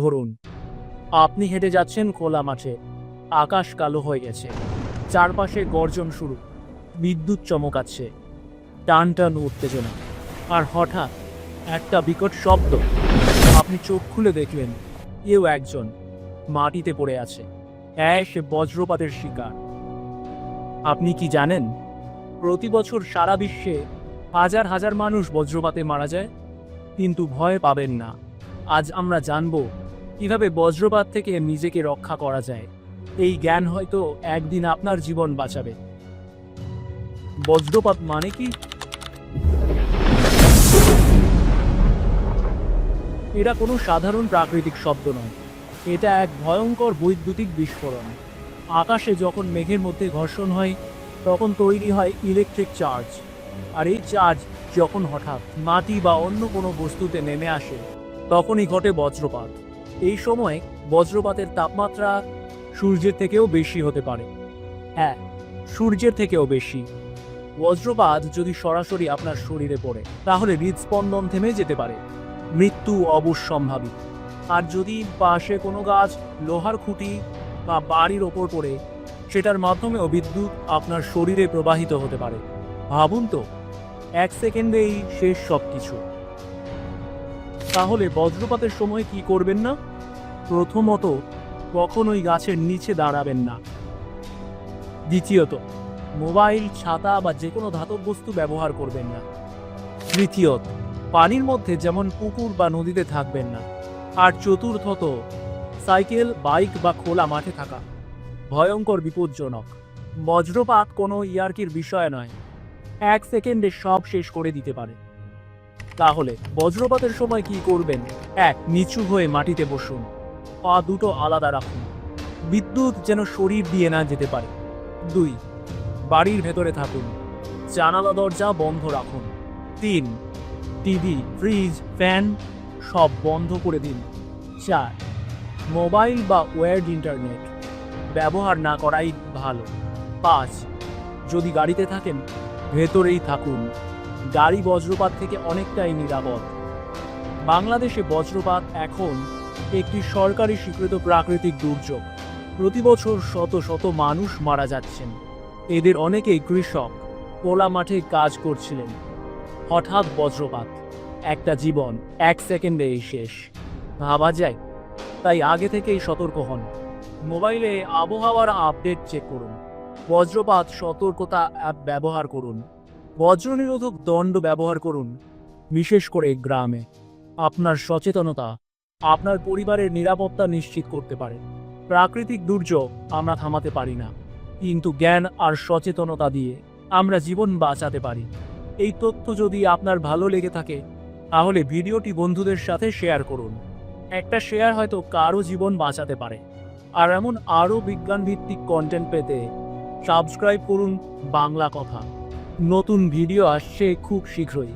ধরুন, আপনি হেঁটে যাচ্ছেন খোলা মাঠে, আকাশ কালো হয়ে গেছে, চারপাশে গর্জন শুরু, বিদ্যুৎ চমকাচ্ছে টান টান উত্তেজনা, আর হঠাৎ একটা বিকট শব্দ, আপনি চোখ খুলে দেখলেন, কেউ একজন মাটিতে পড়ে আছে হ্যাঁ সে বজ্রপাতের শিকার। আপনি কি জানেন, প্রতি বছর সারা বিশ্বে হাজার হাজার মানুষ বজ্রপাতে মারা যায়, কিন্তু ভয় পাবেন না। আজ আমরা জানব কীভাবে বজ্রপাত থেকে নিজেকে রক্ষা করা যায়? এই জ্ঞান হয়তো একদিন আপনার জীবন বাঁচাবে। বজ্রপাত মানে কি? এটা কোনো সাধারণ প্রাকৃতিক শব্দ নয়। এটা এক ভয়ঙ্কর বৈদ্যুতিক বিস্ফোরণ। আকাশে যখন মেঘের মধ্যে ঘর্ষণ হয়, তখন তৈরি হয় ইলেকট্রিক চার্জ আর এই চার্জ যখন হঠাৎ মাটি বা অন্য কোনো বস্তুতে নেমে আসে, তখনই ঘটে বজ্রপাত। এই সময় বজ্রপাতের তাপমাত্রা সূর্যের থেকেও বেশি হতে পারে। হ্যাঁ সূর্যের থেকেও বেশি। বজ্রপাত যদি সরাসরি আপনার শরীরে পড়ে, তাহলে হৃদস্পন্দন থেমে যেতে পারে। মৃত্যু অবশ্যম্ভাবী। আর যদি পাশে কোনো গাছ, লোহার খুঁটি বা বাড়ির ওপর পড়ে, সেটার মাধ্যমেও বিদ্যুৎ আপনার শরীরে প্রবাহিত হতে পারে। ভাবুন তো, এক সেকেন্ডেই শেষ সব কিছু তাহলে বজ্রপাতের সময় কি করবেন না? প্রথমত, কখনোই গাছের নিচে দাঁড়াবেন না। দ্বিতীয়ত, মোবাইল, ছাতা বা যে কোনো ধাতব বস্তু ব্যবহার করবেন না। তৃতীয়ত, পানির মধ্যে যেমন পুকুর বা নদীতে থাকবেন না। আর চতুর্থত, সাইকেল, বাইক বা খোলা মাঠে থাকা। ভয়ঙ্কর, বিপজ্জনক। বজ্রপাত কোনো ইয়ার্কির বিষয় নয়। এক সেকেন্ডে সব শেষ করে দিতে পারে। তাহলে, বজ্রপাতের সময় কি করবেন? এক, নিচু হয়ে মাটিতে বসুন। পা দুটো আলাদা রাখুন। বিদ্যুৎ যেন শরীর দিয়ে না যেতে পারে। দুই, বাড়ির ভেতরে থাকুন। জানালা, দরজা বন্ধ রাখুন। তিন টিভি ফ্রিজ ফ্যান সব বন্ধ করে দিন। চার মোবাইল বা ওয়্যার্ড ইন্টারনেট ব্যবহার না করাই ভালো। পাঁচ, যদি গাড়িতে থাকেন, ভেতরেই থাকুন। গাড়ি বজ্রপাত থেকে অনেকটাই নিরাপদ। বাংলাদেশে বজ্রপাত এখন একটি সরকারি স্বীকৃত প্রাকৃতিক দুর্যোগ। প্রতি বছর শত শত মানুষ মারা যাচ্ছেন। এদের অনেকেই কৃষক, খোলা মাঠে কাজ করছিলেন। হঠাৎ বজ্রপাত। একটা জীবন এক সেকেন্ডেই শেষ। ভাবা যায়, তাই আগে থেকেই সতর্ক হন। মোবাইলে আবহাওয়ার আপডেট চেক করুন। বজ্রপাত সতর্কতা অ্যাপ ব্যবহার করুন। বজ্র নিরোধক দণ্ড ব্যবহার করুন। বিশেষ করে গ্রামে। আপনার সচেতনতা আপনার পরিবারের নিরাপত্তা নিশ্চিত করতে পারে। প্রাকৃতিক দুর্যোগ আমরা থামাতে পারি না, কিন্তু জ্ঞান আর সচেতনতা দিয়ে আমরা জীবন বাঁচাতে পারি। এই তথ্য যদি আপনার ভালো লেগে থাকে, তাহলে ভিডিওটি বন্ধুদের সাথে শেয়ার করুন। একটা শেয়ার হয়তো কারও জীবন বাঁচাতে পারে। আর এমন আরও বিজ্ঞান ভিত্তিক কন্টেন্ট পেতে সাবস্ক্রাইব করুন বাংলা কথা। নতুন ভিডিও আসছে খুব শীঘ্রই।